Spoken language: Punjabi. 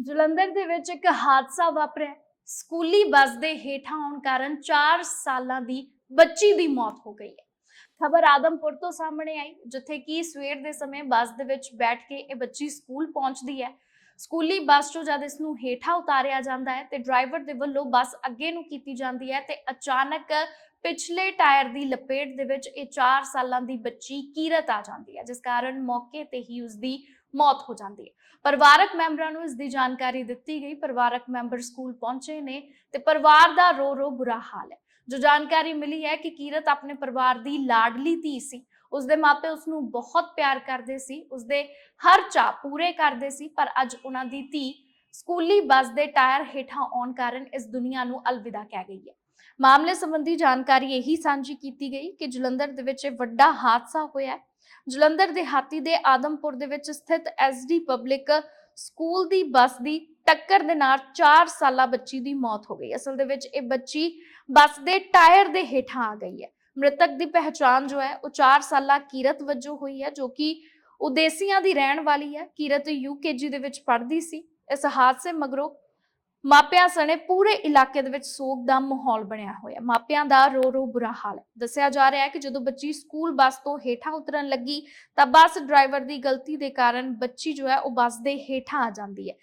ਜਲੰਧਰ ਦੇ ਵਿੱਚ ਇੱਕ ਹਾਦਸਾ ਵਾਪਰਿਆ। ਸਕੂਲੀ ਬੱਸ ਦੇ ਹੇਠਾਂ ਆਉਣ ਕਾਰਨ 4 ਸਾਲਾਂ ਦੀ ਬੱਚੀ ਦੀ ਮੌਤ ਹੋ ਗਈ ਹੈ। ਖਬਰ ਆਦਮਪੁਰ ਤੋਂ ਸਾਹਮਣੇ ਆਈ, ਜਿੱਥੇ ਕਿ ਸਵੇਰ ਦੇ ਸਮੇਂ ਬੱਸ ਦੇ ਵਿੱਚ ਬੈਠ ਕੇ ਇਹ ਬੱਚੀ ਸਕੂਲ ਪਹੁੰਚਦੀ ਹੈ। ਸਕੂਲੀ ਬੱਸ ਤੋਂ ਜਦ ਇਸ ਨੂੰ ਹੇਠਾਂ ਉਤਾਰਿਆ ਜਾਂਦਾ ਹੈ ਤੇ ਡਰਾਈਵਰ ਦੇ ਵੱਲੋਂ ਬੱਸ ਅੱਗੇ ਨੂੰ ਕੀਤੀ ਜਾਂਦੀ ਹੈ ਤੇ ਅਚਾਨਕ ਪਿਛਲੇ ਟਾਇਰ ਦੀ ਲਪੇਟ ਦੇ ਵਿੱਚ ਇਹ 4 ਸਾਲਾਂ ਦੀ ਬੱਚੀ ਕੀਰਤ ਆ ਜਾਂਦੀ ਹੈ, ਜਿਸ ਕਾਰਨ ਮੌਕੇ ਤੇ ਹੀ ਉਸ ਦੀ ਮੌਤ ਹੋ ਜਾਂਦੀ ਹੈ। ਪਰਿਵਾਰਕ ਮੈਂਬਰਾਂ ਨੂੰ ਇਸ ਦੀ ਜਾਣਕਾਰੀ ਦਿੱਤੀ ਗਈ। ਪਰਿਵਾਰਕ ਮੈਂਬਰ ਸਕੂਲ ਪਹੁੰਚੇ ਨੇ ਤੇ ਪਰਿਵਾਰ ਦਾ ਰੋ ਰੋ ਬੁਰਾ ਹਾਲ ਹੈ। ਜੋ ਜਾਣਕਾਰੀ ਮਿਲੀ ਹੈ ਕਿ ਕੀਰਤ ਆਪਣੇ ਪਰਿਵਾਰ ਦੀ ਲਾਡਲੀ ਧੀ ਸੀ। ਉਸਦੇ ਮਾਪੇ ਉਸ ਨੂੰ ਬਹੁਤ ਪਿਆਰ ਕਰਦੇ ਸੀ। ਉਸਦੇ ਹਰ ਚਾਹ ਪੂਰੇ ਕਰਦੇ ਸੀ। ਪਰ ਅੱਜ ਉਹਨਾਂ ਦੀ ਧੀ ਸਕੂਲੀ ਬੱਸ ਦੇ ਟਾਇਰ ਹੇਠਾਂ ਆਉਣ ਕਾਰਨ ਇਸ ਦੁਨੀਆ ਨੂੰ ਅਲਵਿਦਾ ਕਹਿ ਗਈ ਹੈ। ਮਾਮਲੇ ਸੰਬੰਧੀ ਜਾਣਕਾਰੀ ਇਹੀ ਸਾਂਝੀ ਕੀਤੀ ਗਈ ਕਿ ਜਲੰਧਰ ਦੇ ਵਿੱਚ ਇਹ ਵੱਡਾ ਹਾਦਸਾ ਹੋਇਆ ਜਲੰਧਰ ਦੇਹਾਤੀ ਦੇ ਆਦਮਪੁਰ ਦੇ ਵਿੱਚ ਸਥਿਤ ਐਸਡੀ ਪਬਲਿਕ ਸਕੂਲ ਦੀ ਬੱਸ ਦੀ ਟੱਕਰ ਦੇ ਨਾਲ 4 ਸਾਲਾ ਬੱਚੀ ਦੀ ਮੌਤ ਹੋ ਗਈ। ਅਸਲ ਦੇ ਵਿੱਚ ਇਹ ਬੱਚੀ ਬੱਸ ਦੇ ਟਾਇਰ ਦੇ ਹੇਠਾਂ ਆ ਗਈ ਹੈ। ਮ੍ਰਿਤਕ ਦੀ ਪਹਿਚਾਣ ਜੋ ਹੈ, ਉਹ 4 ਸਾਲਾ ਕੀਰਤ ਵਜੋਂ ਹੋਈ ਹੈ, ਜੋ ਕਿ ਉਦੇਸੀਆਂ ਦੀ ਰਹਿਣ ਵਾਲੀ ਹੈ। ਕੀਰਤ ਯੂਕੇਜੀ ਦੇ ਵਿੱਚ ਪੜ੍ਹਦੀ ਸੀ। ਇਸ ਹਾਦਸੇ ਮਗਰੋਂ ਮਾਪਿਆਂ ਸਣੇ ਪੂਰੇ ਇਲਾਕੇ ਦੇ ਵਿੱਚ ਸੋਗ ਦਾ ਮਾਹੌਲ ਬਣਿਆ ਹੋਇਆ ਮਾਪਿਆਂ ਦਾ ਰੋ ਰੋ ਬੁਰਾ ਹਾਲ ਹੈ। ਦੱਸਿਆ ਜਾ ਰਿਹਾ ਹੈ ਕਿ ਜਦੋਂ ਬੱਚੀ ਸਕੂਲ ਬੱਸ ਤੋਂ ਹੇਠਾਂ ਉਤਰਨ ਲੱਗੀ ਤਾਂ ਬੱਸ ਡਰਾਈਵਰ ਦੀ ਗਲਤੀ ਦੇ ਕਾਰਨ ਬੱਚੀ ਜੋ ਹੈ ਉਹ ਬੱਸ ਦੇ ਹੇਠਾਂ ਆ ਜਾਂਦੀ ਹੈ।